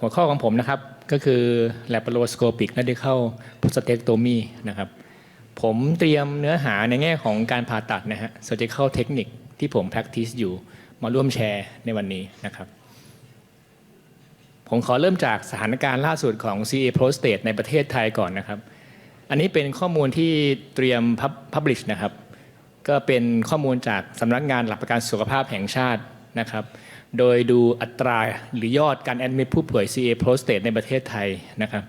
หัวข้อของผมนะครับก็คือ laparoscopic radical prostatectomy นะครับผมเตรียมเนื้อหาในแง่ของการผ่าตัดนะฮะ surgical technique ที่ผม practice อยู่มาร่วมแชร์ในวันนี้นะครับ ผมขอเริ่มจากสถานการณ์ล่าสุดของ CA prostate ในประเทศไทยก่อนนะครับ อันนี้เป็นข้อมูลที่เตรียม publish นะครับ ก็เป็นข้อมูลจากสำนักงานหลักประกันสุขภาพแห่งชาตินะครับ โดยดูอัตราหรือยอดการแอดมิดผู้ป่วย CA prostate ในประเทศไทยนะครับ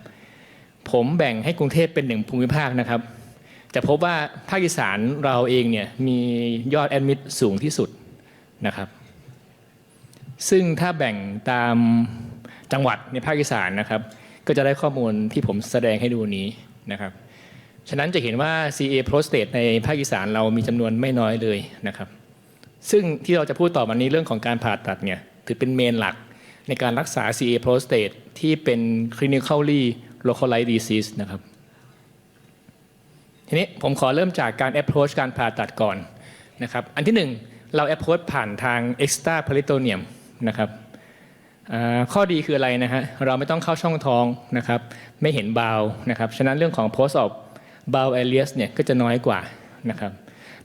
ผมแบ่งให้กรุงเทพเป็นหนึ่งภูมิภาคนะครับ จะพบว่าภาคอีสานเราเองเนี่ยมียอดแอดมิดสูงที่สุดนะครับ ซึ่งถ้าแบ่งตามจังหวัดในภาคอีสานนะครับ ก็จะได้ข้อมูลที่ผมแสดงให้ดูนี้นะครับ ฉะนั้นจะเห็นว่า CA prostate ในภาคอีสานเรามีจำนวนไม่น้อยเลยนะครับ ซึ่งที่เราจะพูดต่อวันนี้เรื่องของการผ่าตัดเนี่ยถือเป็นเมนหลักในการรักษา CA prostate ที่เป็น clinically localized disease นะครับ ทีนี้ผมขอเริ่มจากการ approach การผ่าตัดก่อนนะครับ อันที่หนึ่งเรา approach ผ่านทาง extra peritoneum นะครับข้อดีคืออะไรนะฮะ เราไม่ต้องเข้าช่องท้องนะครับ ไม่เห็นบาวนะครับ ฉะนั้นเรื่องของ post op bowel areas เนี่ยก็จะน้อยกว่านะครับ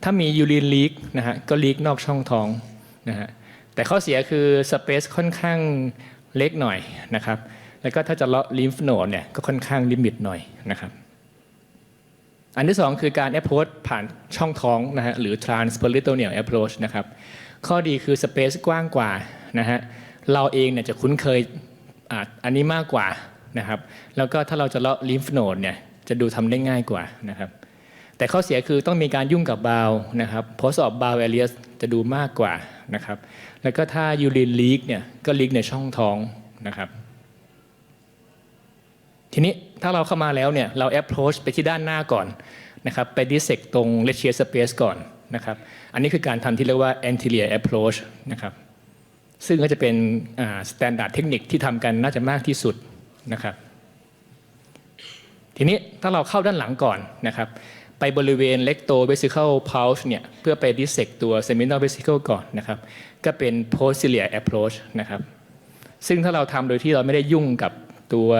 ถ้ามี urine leak นะฮะก็ leak นอกช่องท้องนะฮะแต่ข้อเสียคือ space ค่อนข้างเล็กหน่อยนะครับ แล้วก็ถ้าจะเลาะ lymph node เนี่ยก็ค่อนข้างลิมิตหน่อยนะครับ อันที่สองคือการ approach ผ่านช่องท้องนะฮะหรือ transperitoneal approach นะครับ ข้อดีคือ space กว้างกว่านะฮะเราเองเนี่ยจะคุ้นเคยอ,อันนี้มากกว่านะครับ แล้วก็ถ้าเราจะเลาะ lymph node เนี่ยจะดูทำได้ง่ายกว่านะครับ แต่ข้อเสียคือต้องมีการยุ่งกับบาวนะครับ post op bowel areas จะดูมากกว่านะครับ แล้วก็ถ้า urine leak เนี่ยก็ leak ในช่องท้องนะครับ ทีนี้ถ้าเราเข้ามาแล้วเนี่ยเรา approach ไปที่ด้านหน้าก่อนนะครับไป dissect ตรง lechial space ก่อนนะครับ อันนี้คือการทำที่เรียกว่า anterior approach นะครับ ซึ่งก็จะเป็นอ่า standard เทคนิคที่ทำกันน่าจะมากที่สุดนะครับ ทีนี้ถ้าเราเข้าด้านหลังก่อนนะครับ ไปบริเวณ recto vesical pouch เนี่ยเพื่อไป dissect ตัว seminal vesicle ก่อนนะครับ ก็เป็น posterior approach นะครับ ซึ่งถ้าเราทำโดยที่เราไม่ได้ยุ่งกับตัว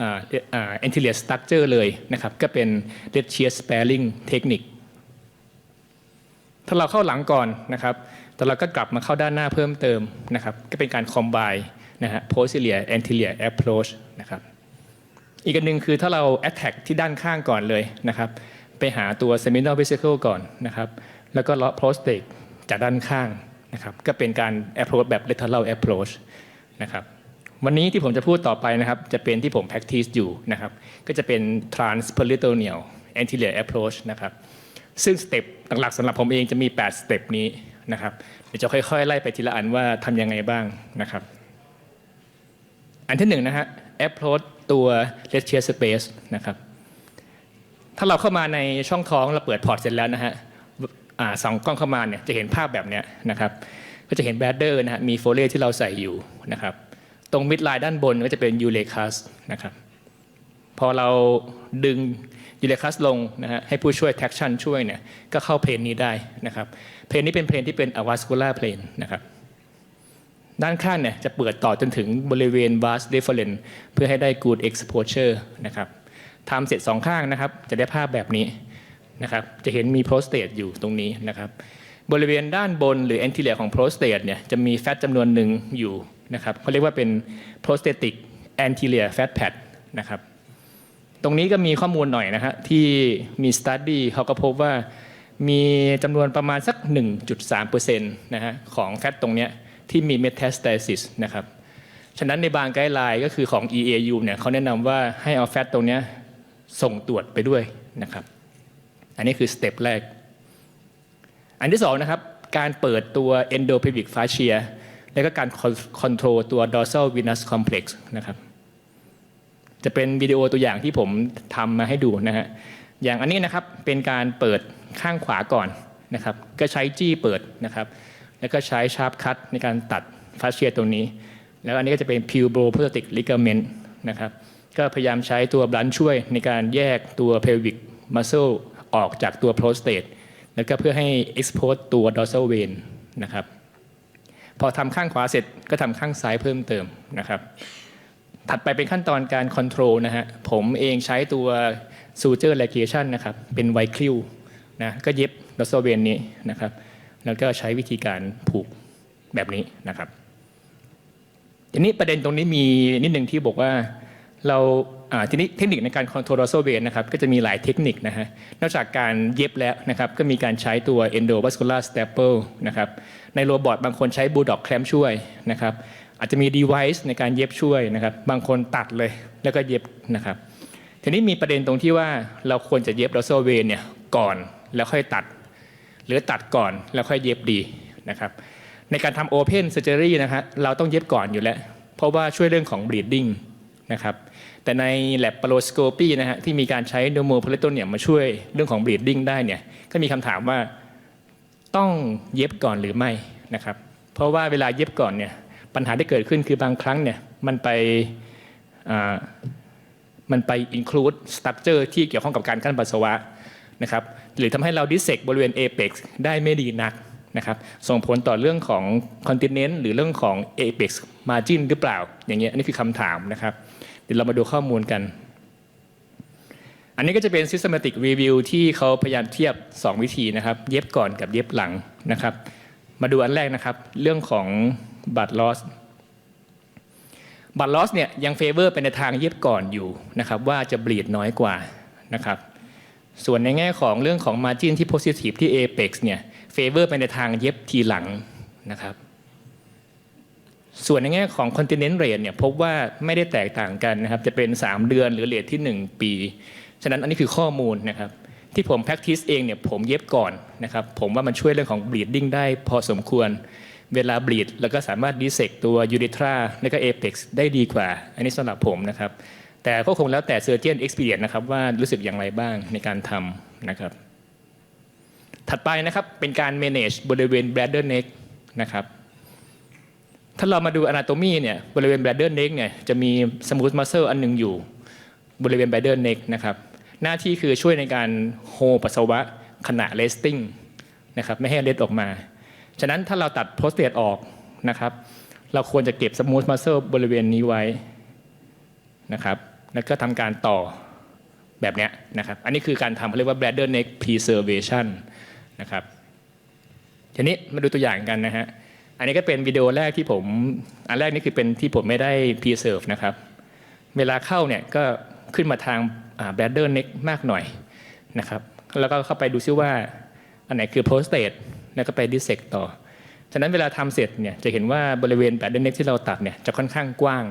อ่าอ่า anterior structure เลยนะครับ ก็เป็น dead shear sparing technique ถ้าเราเข้าหลังก่อนนะครับ แต่เราก็กลับมาเข้าด้านหน้าเพิ่มเติมนะครับ ก็เป็นการ combine นะฮะ posterior anterior approach นะครับอีกอันหนึ่งคือถ้าเรา attack ที่ด้านข้างก่อนเลยนะครับ ไปหาตัว seminal vesicle ก่อนนะครับ แล้วก็เลาะ prostate จากด้านข้างนะครับ ก็เป็นการ approach แบบ lateral approach นะครับ วันนี้ที่ผมจะพูดต่อไปนะครับ จะเป็นที่ผม practice อยู่นะครับ ก็จะเป็น transperitoneal anterior approach นะครับ ซึ่งสเต็ปหลักๆสำหรับผมเองจะมี 8 สเต็ปนี้นะครับ เดี๋ยวจะค่อยๆ ไล่ไปทีละอันว่าทำยังไงบ้างนะครับ อันที่หนึ่งนะฮะ approach ตัว lechial space นะครับ ถ้าเราเข้ามาในช่องท้องเราเปิดพอร์ตเสร็จแล้วนะฮะอ่าสองกล้องเข้ามาเนี่ยจะเห็นภาพแบบเนี้ยนะครับก็จะเห็นแบดเดอร์นะฮะมีโฟเลที่เราใส่อยู่นะครับตรงมิดไลน์ด้านบนก็จะเป็นยูเลคัสนะครับพอเราดึงยูเลคัสลงนะฮะให้ผู้ช่วย traction ช่วยเนี่ยก็เข้าเพลนนี้ได้นะครับเพลนนี้เป็นเพลนที่เป็น avascular plane นะครับด้านข้างเนี่ยจะเปิดต่อจนถึงบริเวณ vas deferens เพื่อให้ได้ good exposure นะครับ ทำเสร็จสองข้างนะครับ จะได้ภาพแบบนี้นะครับ จะเห็นมี prostate อยู่ตรงนี้นะครับ บริเวณด้านบนหรือ anterior ของ prostate เนี่ยจะมีแฟตจำนวนหนึ่งอยู่นะครับเขาเรียกว่าเป็น prostatic anterior fat pad นะครับตรงนี้ก็มีข้อมูลหน่อยนะฮะที่มี study เขาก็พบว่ามีจำนวนประมาณสัก 1.3%นะฮะของแฟตตรงเนี้ยที่มี metastasis นะครับ ฉะนั้นในบางไกด์ไลน์ก็คือของ EAU เนี่ยเขาแนะนำว่าให้เอาแฟตตรงเนี้ย ส่งตรวจไปด้วยนะครับ อันนี้คือสเต็ปแรก อันที่สองนะครับ การเปิดตัว endopelvic fascia แล้วก็การคอนโทรลตัว dorsal venous complex นะครับ จะเป็นวิดีโอตัวอย่างที่ผมทำมาให้ดูนะฮะ อย่างอันนี้นะครับเป็นการเปิดข้างขวาก่อนนะครับ ก็ใช้จี้เปิดนะครับ แล้วก็ใช้ชาร์ปคัตในการตัดฟาเชียตรงนี้ แล้วอันนี้ก็จะเป็น puboprostatic ligament นะครับ ก็พยายามใช้ตัวบลันช่วยในการแยกตัว pelvic muscle ออกจากตัว prostate แล้วก็เพื่อให้ expose ตัว dorsal vein นะครับ พอทำข้างขวาเสร็จก็ทำข้างซ้ายเพิ่มเติมนะครับ ถัดไปเป็นขั้นตอนการคอนโทรลนะฮะ ผมเองใช้ตัว suture ligation นะครับ เป็นไวคิวนะ ก็เย็บลัสเวนนี้นะครับ แล้วก็ใช้วิธีการผูกแบบนี้นะครับ ทีนี้ประเด็นตรงนี้มีนิดหนึ่งที่บอกว่า เราทีนี้เทคนิคในการคอนโทรลลัสเวนนะครับก็จะมีหลายเทคนิคนะฮะนอกจากการเย็บแล้วนะครับก็มีการใช้ตัว endovascular staple นะครับในโรบอทบางคนใช้ bulldog clamp ช่วยนะครับอาจจะมี device ในการเย็บช่วยนะครับบางคนตัดเลยแล้วก็เย็บนะครับทีนี้มีประเด็นตรงที่ว่าเราควรจะเย็บลัสเวนเนี่ยก่อนแล้วค่อยตัด หรือตัดก่อนแล้วค่อยเย็บดีนะครับในการทำ Open Surgery นะฮะเราต้องเย็บก่อนอยู่แล้ว เพราะว่าช่วยเรื่องของ bleeding นะครับ แต่ใน laparoscopy นะฮะที่มีการใช้ pneumoperitoneum มาช่วยเรื่องของ bleeding ได้เนี่ยก็มีคำถามว่าต้องเย็บก่อนหรือไม่นะครับเพราะว่าเวลาเย็บก่อนเนี่ยปัญหาที่เกิดขึ้นคือบางครั้งเนี่ยมันไปมันไป include structure ที่เกี่ยวข้องกับการกั้นปัสสาวะนะครับหรือทำให้เรา dissect บริเวณ apex ได้ไม่ดีนักนะครับส่งผลต่อเรื่องของ continent หรือเรื่องของ apex margin หรือเปล่า อย่างเงี้ยอันนี่คือคำถามนะครับ ดี๋ยวเรามาดูข้อมูลกัน อันนี้ก็จะเป็น systematic review ที่เขาพยายามเทียบ 2 วิธีนะครับ เย็บก่อนกับเย็บหลังนะครับ มาดูอันแรกนะครับ เรื่องของบัตร loss บัตร loss เนี่ยยังเฟเวอร์ไปในทางเย็บก่อนอยู่นะครับว่าจะบลีดน้อยกว่านะครับส่วนในแง่ของเรื่องของ margin ที่ positive ที่ apex เนี่ยเฟเวอร์ไปในทางเย็บทีหลังนะครับ ส่วนในแง่ของ continent rate เนี่ยพบว่าไม่ได้แตกต่างกันนะครับจะเป็น 3 เดือนหรือเลทที่ 1 ปี ฉะนั้นอันนี้คือข้อมูลนะครับที่ผม practice เองเนี่ยผมเย็บก่อนนะครับผมว่ามันช่วยเรื่องของ bleeding ได้พอสมควรเวลา bleed แล้วก็สามารถ dissect ตัว urethra และก็ apex ได้ดีกว่า อันนี้สำหรับผมนะครับแต่ก็คงแล้วแต่ surgeon experience นะครับว่ารู้สึกอย่างไรบ้างในการทำนะครับถัดไปนะครับเป็นการ manage บริเวณ bladder neck นะครับ ถ้าเรามาดู anatomy เนี่ยบริเวณ bladder neck เนี่ยจะมี smooth muscle อันหนึ่งอยู่ บริเวณ bladder neck นะครับหน้าที่คือช่วยในการโฮปัสสาวะขณะ resting นะครับไม่ให้เล็ดออกมา ฉะนั้นถ้าเราตัด prostate ออกนะครับเราควรจะเก็บ smooth muscle บริเวณนี้ไว้นะครับแล้วก็ทำการต่อแบบนี้นะครับ อันนี้คือการทำเขาเรียกว่า bladder neck preservation นะครับ ทีนี้มาดูตัวอย่างกันนะฮะ อันนี้ก็เป็นวิดีโอแรกที่ผม อันแรกนี่คือเป็นที่ผมไม่ได้ preserve นะครับ เวลาเข้าเนี่ยก็ขึ้นมาทางอ่า bladder neck มากหน่อยนะครับ แล้วก็เข้าไปดูซิว่า อันไหนคือ prostate แล้วก็ไป dissect ต่อ ฉะนั้นเวลาทำเสร็จเนี่ยจะเห็นว่าบริเวณ bladder neck ที่เราตัดเนี่ยจะค่อนข้างกว้าง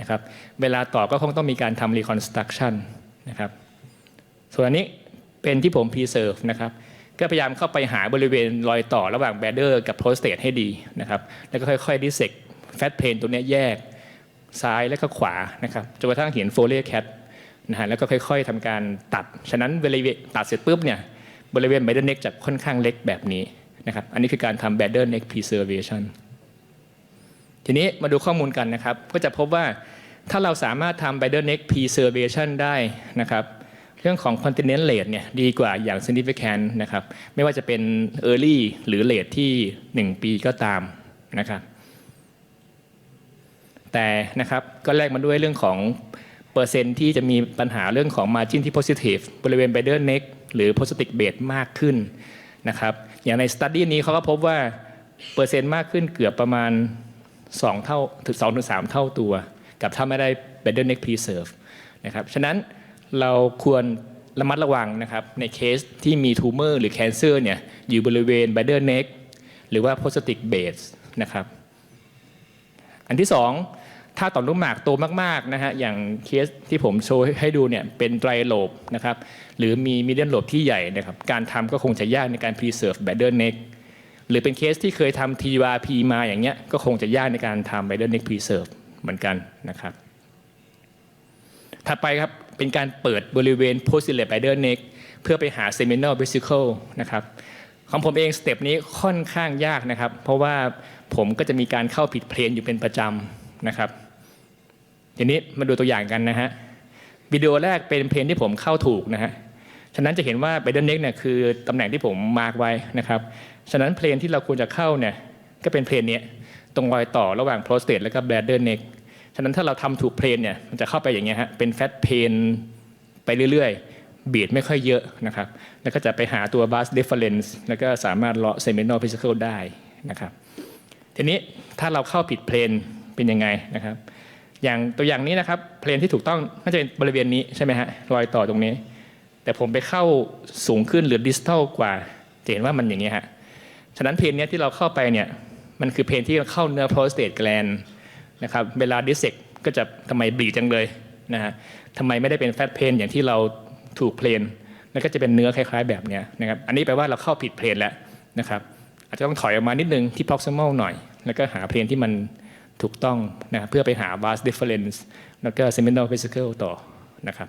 นะครับ เวลาต่อก็คงต้องมีการทำ reconstruction นะครับ ส่วนอันนี้เป็นที่ผม preserve นะครับ ก็พยายามเข้าไปหาบริเวณรอยต่อระหว่างแบดเดอร์กับโปรสเตทให้ดีนะครับ แล้วก็ค่อยๆดิเซกแฟตเพนตัวนี้แยกซ้ายและก็ขวานะครับจนกระทั่งเห็นโฟเลียแคทนะฮะแล้วก็ค่อย ๆทำการตัด ฉะนั้นเวลาตัดเสร็จปุ๊บเนี่ยบริเวณแบดเดอร์เน็กจะค่อนข้างเล็กแบบนี้นะครับ อันนี้คือการทำแบดเดอร์เน็กพ preservation ทีนี้มาดูข้อมูลกันนะครับ ก็จะพบว่าถ้าเราสามารถทำ b i d e r neck preservation ได้นะครับ เรื่องของ continent rate เนี่ยดีกว่าอย่าง significant นะครับไม่ว่าจะเป็น early หรือ late ที่ 1 ปีก็ตามนะครับแต่นะครับก็แลกมาด้วยเรื่องของเปอร์เซ็นที่จะมีปัญหาเรื่องของ margin ที่ positive บริเวณ b i d e r neck หรือ prosthetic base มากขึ้นนะครับอย่างใน study นี้เขาก็พบว่าเปอร์เซ็นต์มากขึ้นเกือบประมาณ 2 เท่าถึง2ถึง3เท่าตัว กับถ้าไม่ได้ b i d e r neck preserve นะครับฉะนั้น เราควรระมัดระวังนะครับในเคสที่มีทูเมอร์หรือแคนเซอร์เนี่ยอยู่บริเวณ b i d e r neck หรือว่า prosthetic base นะครับ อันที่สองถ้าต่อมลูกหมากโตมากๆนะฮะอย่างเคสที่ผมโชว์ให้ดูเนี่ยเป็นไตรโลบนะครับหรือมีมีเดียนโลบที่ใหญ่นะครับการทำก็คงจะยากในการ preserve b i d e r neck หรือเป็นเคสที่เคยทำ TRP มาอย่างเงี้ยก็คงจะยากในการทำ b i d e r neck preserve เหมือนกันนะครับถัดไปครับ เป็นการเปิดบริเวณ posterior b i d e r neck เพื่อไปหา seminal vesicle นะครับของผมเองสเต็ปนี้ค่อนข้างยากนะครับ เพราะว่าผมก็จะมีการเข้าผิดเพลนอยู่เป็นประจำนะครับทีนี้มาดูตัวอย่างกันนะฮะวิดีโอแรกเป็นเพลนที่ผมเข้าถูกนะฮะฉะนั้นจะเห็นว่า b i d e r neck เนี่ยคือตำแหน่งที่ผมมาร์กไว้นะครับ ฉะนั้นเพลนที่เราควรจะเข้าเนี่ยก็เป็นเพลนนี้ตรงรอยต่อระหว่าง prostate และก็ bladder neck ฉะนั้นถ้าเราทำถูกเพลนเนี่ยมันจะเข้าไปอย่างเงี้ยฮะเป็น fat pain ไปเรื่อยๆ บีดไม่ค่อยเยอะนะครับ แล้วก็จะไปหาตัว bus difference แล้วก็สามารถเลาะ seminal vesicle ได้นะครับ ทีนี้ถ้าเราเข้าผิดเพลนเป็นยังไงนะครับ อย่างตัวอย่างนี้นะครับ เพลนที่ถูกต้องน่าจะเป็นบริเวณนี้ใช่ไหมฮะรอยต่อตรงนี้ แต่ผมไปเข้าสูงขึ้นหรือดิสทัลกว่าจะเห็นว่ามันอย่างนี้ฮะฉะนั้นเพลนเนี้ยที่เราเข้าไปเนี่ยมันคือเพลนที่เข้าเนื้อ prostate gland นะครับเวลาดิสเซกก็จะทำไมบีจังเลยนะฮะทำไมไม่ได้เป็นแฟตเพลนอย่างที่เราถูกเพลนแล้วก็จะเป็นเนื้อคล้าย ๆ แบบเนี้ยนะครับอันนี้แปลว่าเราเข้าผิดเพลนแล้วนะครับอาจจะต้องถอยออกมานิดนึงที่ proximal หน่อย แล้วก็หาเพลนที่มันถูกต้องนะเพื่อไปหา vas difference แล้วก็ seminal vesicle ต่อนะครับ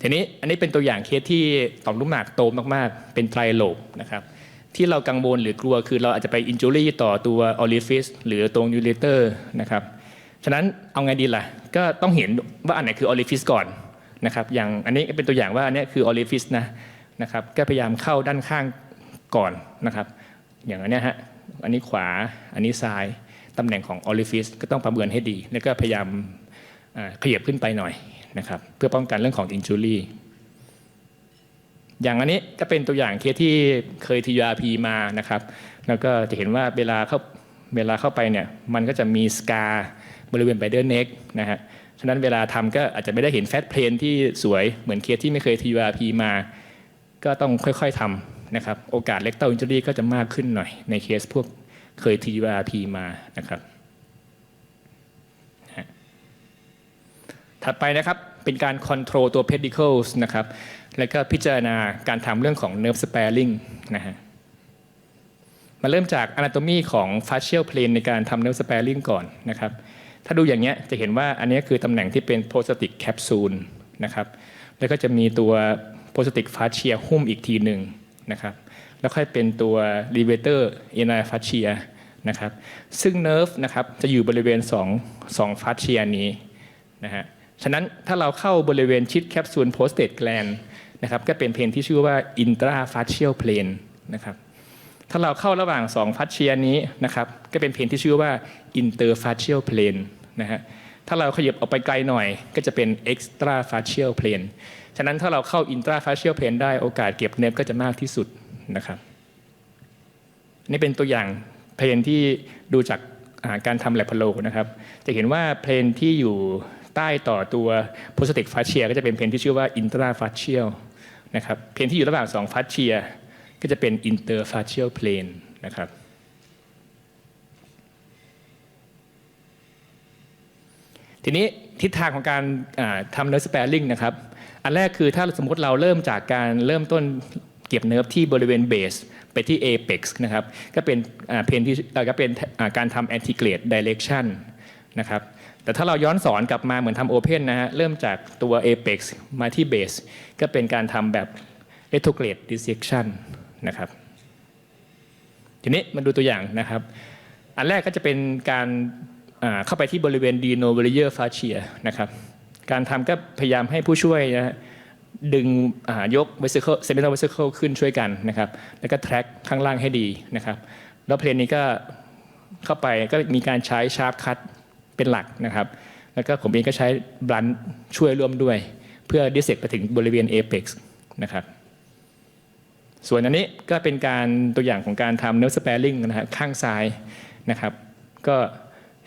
ทีนี้อันนี้เป็นตัวอย่างเคสที่ต่อมลูกหมากโตมากๆ เป็นไตรโลบนะครับ ที่เรากังวลหรือกลัวคือเราอาจจะไปอินจูรี่ต่อตัวออลิฟิสหรือตรงยูเลเตอร์นะครับฉะนั้นเอาไงดีล่ะ ก็ต้องเห็นว่าอันไหนคือออลิฟิสก่อนนะครับอย่างอันนี้เป็นตัวอย่างว่าอันนี้คือออลิฟิสนะนะครับก็พยายามเข้าด้านข้างก่อนนะครับ อย่างอันนี้ฮะอันนี้ขวาอันนี้ซ้ายตำแหน่งของออลิฟิสก็ต้องประเมินให้ดี แล้วก็พยายามขยับขึ้นไปหน่อยนะครับเพื่อป้องกันเรื่องของอินจูรี่ อย่างอันนี้ก็เป็นตัวอย่างเคสที่เคย TURP มานะครับ แล้วก็จะเห็นว่าเวลาเข้าเวลาเข้าไปเนี่ยมันก็จะมีสกาบริเวณไบเดอร์เน็กนะฮะฉะนั้นเวลาทำก็อาจจะไม่ได้เห็นแฟตเพลนที่สวยเหมือนเคสที่ไม่เคย TURP มา ก็ต้องค่อยๆทำนะครับ โอกาสเล็กเต้าอินจูรี่ก็จะมากขึ้นหน่อย ในเคสพวกเคย TURP มานะครับถัดไปนะครับเป็นการค o n t r o l ตัว pedicles นะครับ แล้วก็พิจารณาการทำเรื่องของ nerve sparing นะฮะมาเริ่มจาก anatomy ของ facial plane ในการทำ nerve sparing ก่อนนะครับ ถ้าดูอย่างเงี้ยจะเห็นว่าอันนี้คือตำแหน่งที่เป็น prosthetic capsule นะครับแล้วก็จะมีตัว prosthetic fascia หุ้มอีกทีหนึ่งนะครับแล้วค่อยเป็นตัว levator inner fascia นะครับซึ่ง nerve นะครับจะอยู่บริเวณ2 2 fascia นี้นะฮะฉะนั้นถ้าเราเข้าบริเวณชิดแคปซูลโพสเต e แกลน นะครับก็เป็นเพนที่ชื่อว่า intrafacial plane นะครับถ้าเราเข้าระหว่าง2ฟัชเชียนี้นะครับก็เป็นเพนที่ชื่อว่า interfacial plane นะฮะถ้าเราขยับออกไปไกลหน่อยก็จะเป็น extrafacial plane ฉะนั้นถ้าเราเข้า intrafacial plane ได้โอกาสเก็บเนบก็จะมากที่สุดนะครับนี่เป็นตัวอย่างเพลนที่ดูจากาการทำแลบพโลนะครับ จะเห็นว่าเพลนที่อยู่ใต้ต่อตัว prosthetic fascia ก็จะเป็นเพนที่ชื่อว่า intrafascial นะครับเพนที่อยู่ระหว่าง2 fascia ก็จะเป็น interfacial plane นะครับทีนี้ทิศทางของการทำเนื้อสเปริงนะครับ อันแรกคือถ้าสมมติเราเริ่มจากการเริ่มต้นเก็บเนิร์ฟที่บริเวณเบสไปที่ apex นะครับ ก็เป็นเพนที่เอ่อก็เป็นการทำ antigrade direction นะครับ แต่ถ้าเราย้อนสอนกลับมาเหมือนทำ open นนะฮะ เริ่มจากตัว apex มาที่ base ก็เป็นการทำแบบ retrograde dissection นะครับ ทีนี้มาดูตัวอย่างนะครับ อันแรกก็จะเป็นการเข้าไปที่บริเวณ dino v a r i e r fascia นะครับ การทำก็พยายามให้ผู้ช่วยนะฮะดึงยก vesicle seminal vesicle ขึ้นช่วยกันนะครับ แล้วก็ track ข้างล่างให้ดีนะครับ แล้วเพลนนี้ก็เข้าไปก็มีการใช้ sharp cut เป็นหลักนะครับ แล้วก็ผมเองก็ใช้บลันช่วยร่วมด้วย เพื่อ dissect ไปถึงบริเวณ apex นะครับส่วนอันนี้ก็เป็นการตัวอย่างของการทำเนื้อสเปรลิงนะฮะข้างซ้ายนะครับ ก็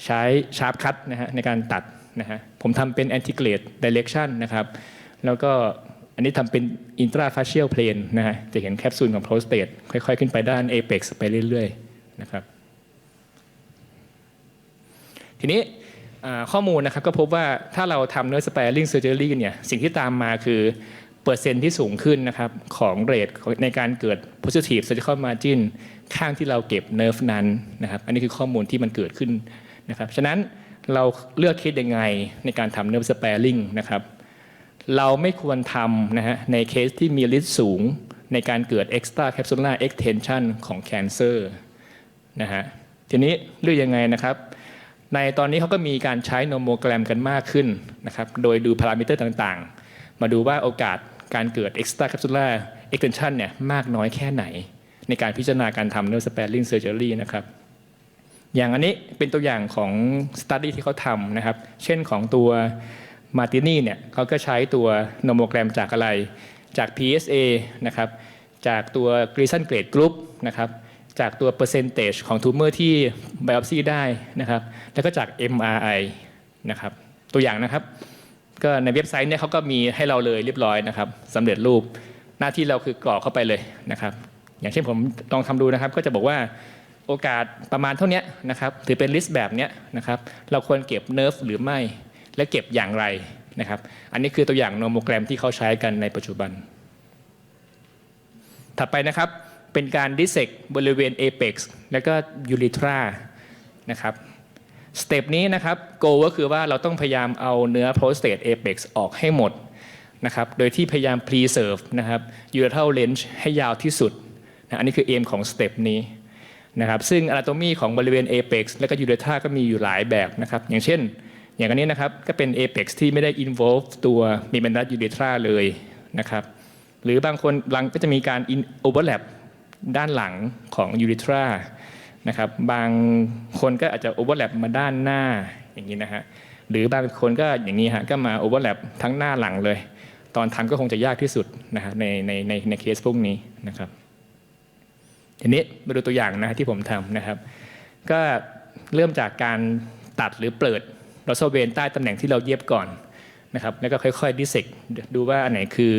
ใช้ชาร์ปคัตนะฮะในการตัดนะฮะผมทำเป็น antigrade direction นะครับ แล้วก็อันนี้ทำเป็น intrafascial plane นะฮะจะเห็นแคปซูลของ prostate ค่อยๆ ขึ้นไปด้าน apex ไปเรื่อยๆนะครับ ทีนี้ข้อมูลนะครับก็พบว่าถ้าเราทำเนื้อสเปรลิงเซอร์เจอรี่เนี่ยสิ่งที่ตามมาคือเปอร์เซ็นต์ที่สูงขึ้นนะครับของเรทในการเกิด positive surgical margin ข้างที่เราเก็บเนิร์ฟนั้นนะครับอันนี้คือข้อมูลที่มันเกิดขึ้นนะครับฉะนั้นเราเลือกคิดยังไงในการทำเนิร์ฟสเปรลิงนะครับเราไม่ควรทำนะฮะในเคสที่มีริสสูงในการเกิด extra capsular extension ของ cancer นะฮะทีนี้เลือกยังไงนะครับ ในตอนนี้เขาก็มีการใช้โนโมแกรมกันมากขึ้นนะครับโดยดูพารามิเตอร์ต่างๆ มาดูว่าโอกาสการเกิด extra capsular extension เนี่ยมากน้อยแค่ไหน ในการพิจารณาการทำ nerve sparing surgery นะครับอย่างอันนี้เป็นตัวอย่างของ study ที่เขาทำนะครับ เช่นของตัวมาตินี่เนี่ยเขาก็ใช้ตัวโนโมแกรมจากอะไรจาก PSA นะครับจากตัว Gleason Grade Group นะครับ จากตัว percentage ของ tumor ที่ biopsy ได้นะครับ แล้วก็จาก MRI นะครับ ตัวอย่างนะครับ ก็ในเว็บไซต์เนี่ยเขาก็มีให้เราเลยเรียบร้อยนะครับสำเร็จรูปหน้าที่เราคือกรอกเข้าไปเลยนะครับ อย่างเช่นผมลองทำดูนะครับ ก็จะบอกว่าโอกาสประมาณเท่านี้นะครับ ถือเป็นลิสต์แบบเนี้ยนะครับ เราควรเก็บเนิร์ฟหรือไม่ และเก็บอย่างไรนะครับ อันนี้คือตัวอย่างโนโมแกรมที่เขาใช้กันในปัจจุบัน ถัดไปนะครับ เป็นการดิเซกบริเวณ apex แล้วก็ยูริทรานะครับสเต็ปนี้นะครับโกก็คือว่าเราต้องพยายามเอาเนื้อ prostate apex ออกให้หมดนะครับโดยที่พยายาม preserve นะครับ ureteral range ให้ยาวที่สุดนะอันนี้คือเอมของสเต็ปนี้นะครับซึ่ง anatomy ของบริเวณ apex และก็ urethra ก็มีอยู่หลายแบบนะครับอย่างเช่น อย่างอันนี้นะครับก็เป็น apex ที่ไม่ได้ involve ตัว membranous urethra เลยนะครับหรือบางคนบางก็จะมีการ in- overlap ด้านหลังของ urethra นะครับบางคนก็อาจจะโอเวอร์แลปมาด้านหน้าอย่างนี้นะฮะหรือบางคนก็อย่างนี้ฮะก็มาโอเวอร์แลปทั้งหน้าหลังเลย ตอนทำก็คงจะยากที่สุดนะฮะในในในในเคสพวกนี้นะครับทีนี้มาดูตัวอย่างนะฮะที่ผมทำนะครับ ก็เริ่มจากการตัดหรือเปิดรอโซเวนใต้ตำแหน่งที่เราเย็บก่อนนะครับแล้วก็ค่อยๆดิเซกดูว่าอันไหนคือ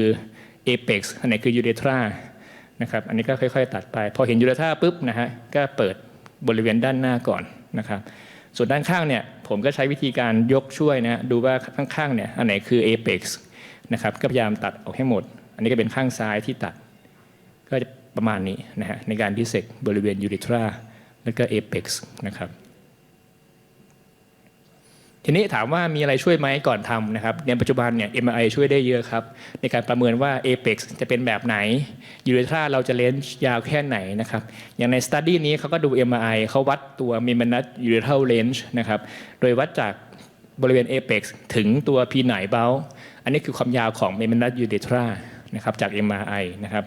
เอเปกซ์อันไหนคือยูเรทรา นะครับ อันนี้ก็ค่อย ๆ ตัดไป พอเห็นยูเรท่าปุ๊บนะฮะก็เปิดบริเวณด้านหน้าก่อนนะครับ ส่วนด้านข้างเนี่ยผมก็ใช้วิธีการยกช่วยนะดูว่าข้างๆเนี่ยอันไหนคือเอเพ็กซ์นะครับก็พยายามตัดออกให้หมด อันนี้ก็เป็นข้างซ้ายที่ตัด ก็จะประมาณนี้นะฮะในการดิเซกบริเวณยูริทราแล้วก็เอเพ็กซ์นะครับ ทีนี้ถามว่ามีอะไรช่วยไหมก่อนทำนะครับในปัจจุบันเนี่ย MRI ช่วยได้เยอะครับ ในการประเมินว่า apex จะเป็นแบบไหนยูริทราเราจะเลนส์ยาวแค่ไหนนะครับ อย่างใน study นี้เขาก็ดู MRI เขาวัดตัว m e m b r a n o u s urethral range นะครับโดยวัดจากบริเวณ apex ถึงตัว p ไหนเบลอันนี้คือความยาวของ m e m b r a n o u s urethra นะครับจาก MRI นะครับ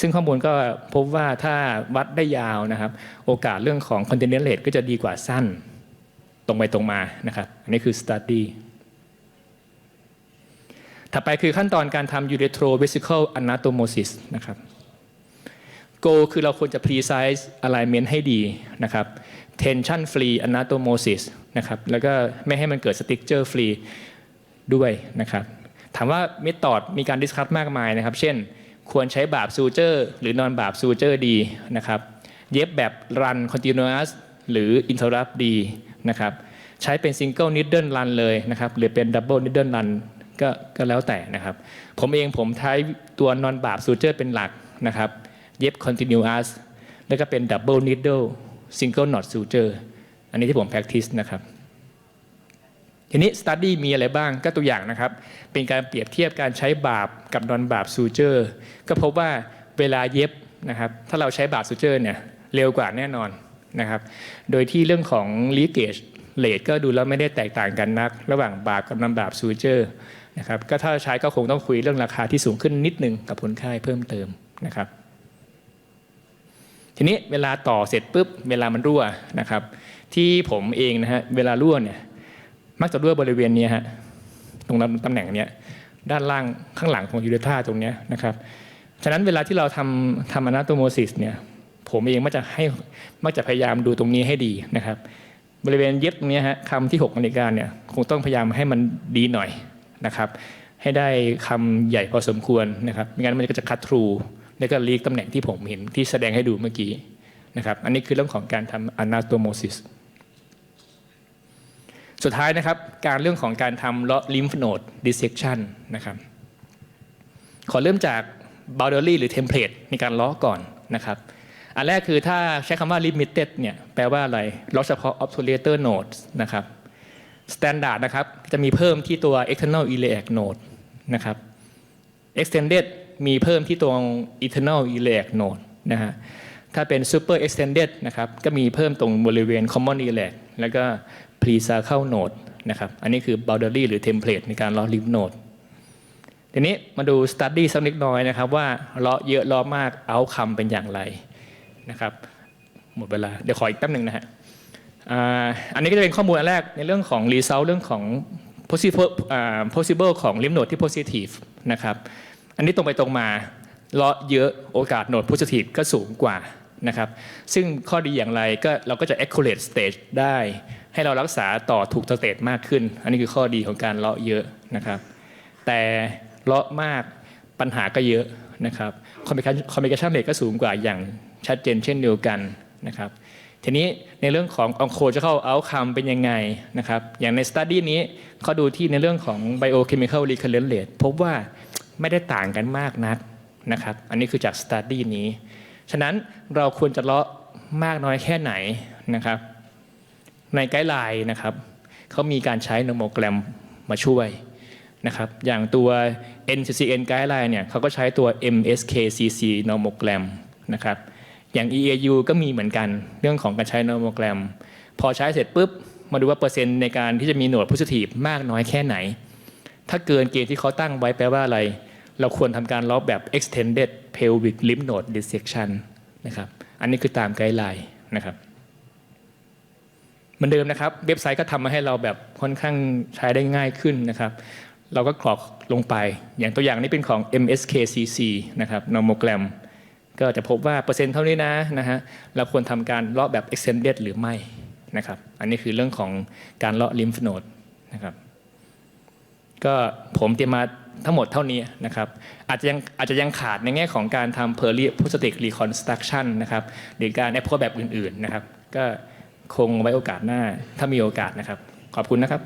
ซึ่งข้อมูลก็พบว่าถ้าวัดได้ยาวนะครับ โอกาสเรื่องของ continuous rate ก็จะดีกว่าสั้น ตรงไปตรงมานะครับ อันนี้คือ study ถัดไปคือขั้นตอนการทำ uretrovesical anastomosis นะครับ goal คือเราควรจะ precise alignment ให้ดีนะครับ tension free anastomosis นะครับ แล้วก็ไม่ให้มันเกิด stricture free ด้วยนะครับ ถามว่า method มีการ discuss มากมายนะครับ เช่น ควรใช้บาบ suture หรือนอนบาบ suture ดีนะครับ เย็บแบบ run continuous หรือ interrupt ดี นะครับใช้เป็น single needle run เลยนะครับหรือเป็น double needle run ก็ก็แล้วแต่นะครับ ผมเองผมใช้ตัวนอนบาบ suture เป็นหลักนะครับ เย็บ continuous แล้วก็เป็น double needle single knot suture อันนี้ที่ผม practice นะครับทีนี้ study มีอะไรบ้างก็ตัวอย่างนะครับ เป็นการเปรียบเทียบการใช้บาบกับนอนบาบ suture ก็พบว่าเวลาเย็บนะครับ ถ้าเราใช้บาบ suture เนี่ยเร็วกว่าแน่นอน นะครับ โดยที่เรื่องของ leakage rate ก็ดูแล้วไม่ได้แตกต่างกันนัก ระหว่างบาบกับนอนบาบ suture นะครับก็ถ้าใช้ก็คงต้องคุยเรื่องราคาที่สูงขึ้นนิดนึงกับคนไข้เพิ่มเติมนะครับ ทีนี้เวลาต่อเสร็จปุ๊บเวลามันรั่วนะครับ ที่ผมเองนะฮะเวลารั่วเนี่ยมักจะรั่วบริเวณนี้ฮะตรงตำแหน่งเนี้ยด้านล่างข้างหลังของยูเรธาตรงนี้นะครับ ฉะนั้นเวลาที่เราทำทำอนาโตโมซิสเนี่ย ผมเองมักจะให้มักจะพยายามดูตรงนี้ให้ดีนะครับ บริเวณเย็บตรงนี้ฮะคำที่6นาฬิกาเนี่ยคงต้องพยายามให้มันดีหน่อยนะครับ ให้ได้คำใหญ่พอสมควรนะครับไม่งั้นมันก็จะคัดทรูแล้วก็ลีกตำแหน่งที่ผมเห็นที่แสดงให้ดูเมื่อกี้นะครับ อันนี้คือเรื่องของการทำ anatomosis สุดท้ายนะครับ การเรื่องของการทำ lymph node dissection นะครับขอเริ่มจาก boundary หรือ template ในการล้อก่อนนะครับ อันแรกคือถ้าใช้คำว่า limited เนี่ยแปลว่าอะไรล้อเฉพาะ obturator nodes นะครับ standard นะครับจะมีเพิ่มที่ตัว external iliac node นะครับ extended มีเพิ่มที่ตรง internal iliac node นะฮะถ้าเป็น super extended นะครับก็มีเพิ่มตรงบริเวณ common iliac แล้วก็ presacal node นะครับอันนี้คือ boundary หรือ template ในการล้อ lymph node ทีนี้มาดู study สักนิดน้อยนะครับว่าล้อเยอะล้อมาก outcome เป็นอย่างไร นะครับหมดเวลาเดี๋ยวขออีกแป๊บหนึ่งนะฮะอันนี้ก็จะเป็นข้อมูลอันแรกในเรื่องของ result เรื่องของ possible อ possible ของ lymph node ที่ positive นะครับอันนี้ตรงไปตรงมาเลาะเยอะโอกาสโหนด positive ก็สูงกว่านะครับซึ่งข้อดีอย่างไรก็เราก็จะ accurate stage ได้ ให้เรารักษาต่อถูกสเตจมากขึ้น อันนี้คือข้อดีของการเลาะเยอะนะครับ แต่เลาะมากปัญหาก็เยอะนะครับ complication rate ก็สูงกว่าอย่าง ชัดเจนเช่นเดียวกันนะครับทีนี้ในเรื่องของ oncological outcome เป็นยังไงนะครับอย่างใน study นี้เขาดูที่ในเรื่องของ biochemical recurrence rate พบว่าไม่ได้ต่างกันมากนักนะครับอันนี้คือจาก study นี้ ฉะนั้นเราควรจะเลาะมากน้อยแค่ไหนนะครับในไกด์ไลน์นะครับเขามีการใช้โนโมแกรมมาช่วยนะครับอย่างตัว NCCN guideline เนี่ยเขาก็ใช้ตัว MSKCC nomogram นะครับ อย่าง EAU ก็มีเหมือนกันเรื่องของการใช้ nomogram พอใช้เสร็จปุ๊บ มาดูว่าเปอร์เซ็นต์ในการที่จะมีโหนด positive มากน้อยแค่ไหน ถ้าเกินเกณฑ์ที่เขาตั้งไว้แปลว่าอะไร เราควรทำการล็อบแบบ extended pelvic lymph node dissection นะครับอันนี้คือตามไกด์ไลน์นะครับเหมือนเดิมนะครับ เว็บไซต์ก็ทำมาให้เราแบบค่อนข้างใช้ได้ง่ายขึ้นนะครับ เราก็กรอกลงไป อย่างตัวอย่างนี้เป็นของ MSKCC นะครับ nomogram ก็จะพบว่าเปอร์เซ็นต์เท่านี้นะนะฮะเราควรทำการเลาะแบบ extended หรือไม่นะครับ อันนี้คือเรื่องของการเลาะ lymph node นะครับก็ผมเตรียมมาทั้งหมดเท่านี้นะครับอาจจะยังอาจจะยังขาดในแง่ของการทำ peri prosthetic reconstruction นะครับหรือการ approach แบบอื่นๆนะครับ ก็คงไว้โอกาสหน้าถ้ามีโอกาสนะครับ ขอบคุณนะครับ